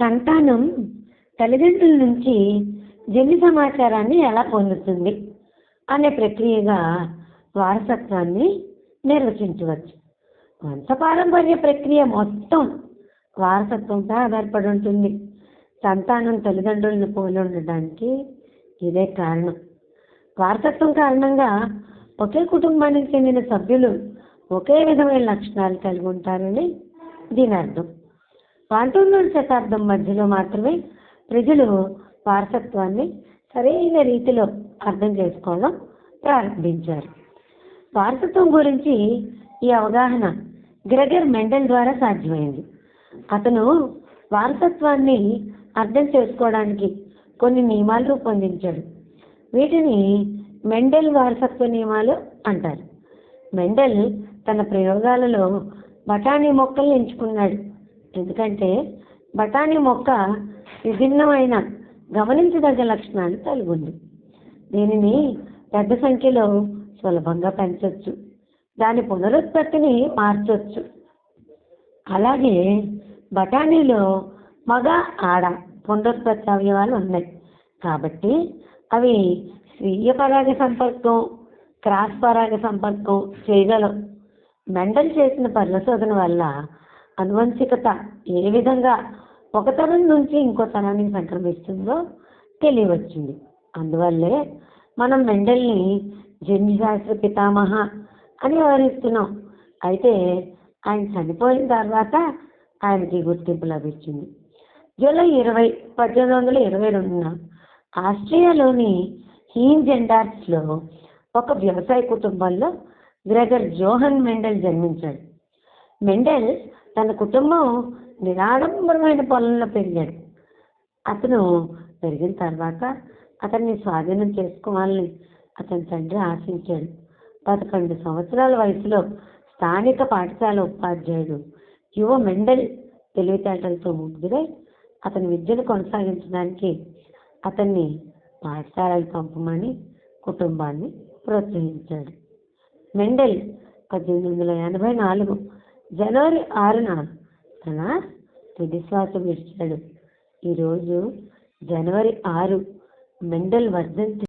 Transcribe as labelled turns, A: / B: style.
A: సంతానం తల్లిదండ్రుల నుంచి జన్యు సమాచారాన్ని ఎలా పొందుతుంది అనే ప్రక్రియగా వారసత్వాన్ని నిర్వచించవచ్చు. వంశపారంపర్య ప్రక్రియ మొత్తం వారసత్వంపై ఆధారపడి ఉంటుంది. సంతానం తల్లిదండ్రులను పోలి ఉండడానికి ఇదే కారణం. వారసత్వం కారణంగా ఒకే కుటుంబానికి చెందిన సభ్యులు ఒకే విధమైన లక్షణాలు కలిగి ఉంటారని దీని అర్థం. పంతొమ్మిదవ శతాబ్దం మధ్యలో మాత్రమే ప్రజలు వారసత్వాన్ని సరైన రీతిలో అర్థం చేసుకోవడం ప్రారంభించారు. వారసత్వం గురించి ఈ అవగాహన గ్రెగర్ మెండల్ ద్వారా సాధ్యమైంది. అతను వారసత్వాన్ని అర్థం చేసుకోవడానికి కొన్ని నియమాలు రూపొందించాడు. వీటిని మెండెల్ వారసత్వ నియమాలు అంటారు. మెండెల్ తన ప్రయోగాలలో బఠానీ మొక్కల్ని ఎంచుకున్నాడు. ఎందుకంటే బఠానీ మొక్క విభిన్నమైన గమనించదగ్గ లక్షణాలు కలిగి ఉంది. దీనిని పెద్ద సంఖ్యలో సులభంగా పెంచవచ్చు దాని పునరుత్పత్తిని మార్చవచ్చు అలాగే బఠానీలో మగ ఆడ పునరుత్పత్తి అవయవాలు ఉన్నాయి. కాబట్టి అవి స్వీయ పరాగ సంపర్కం క్రాస్ పరాగ సంపర్కం చేయగలవు. మెండల్ చేసిన పరిశోధన వల్ల అనువంశికత ఏ విధంగా ఒక తరం నుంచి ఇంకో తరానికి సంక్రమిస్తుందో తెలియవచ్చింది. అందువల్లే మనం మెండల్ని జన్యుశాస్త్ర పితామహ అని వివరిస్తున్నాం అయితే ఆయన చనిపోయిన తర్వాత ఆయనకి గుర్తింపు లభించింది. జూలై ఇరవై పద్దెనిమిది వందల ఇరవై రెండున ఆస్ట్రియాలోని హీన్ జెండార్స్లో ఒక వ్యవసాయ కుటుంబంలో గ్రెగర్ జోహన్ మెండల్ జన్మించాడు. మెండల్ తన కుటుంబం నిరాడంబరమైన పొలంలో పెరిగాడు. అతను పెరిగిన తర్వాత అతన్ని స్వాధీనం చేసుకోవాలని అతని తండ్రి ఆశించాడు. పదకొండు సంవత్సరాల వయసులో స్థానిక పాఠశాల ఉపాధ్యాయుడు యువ మెండల్ తెలివితేటలతో ముగ్గురై అతని విద్యను కొనసాగించడానికి అతన్ని పాఠశాలకు పంపమని కుటుంబాన్ని ప్రోత్సహించాడు. మెండల్ పద్దెనిమిది వందల ఎనభై నాలుగు జనవరి ఆరున తన తుది శ్వాస విడిచాడు ఈరోజు జనవరి ఆరు మెండల్ వర్ధంతి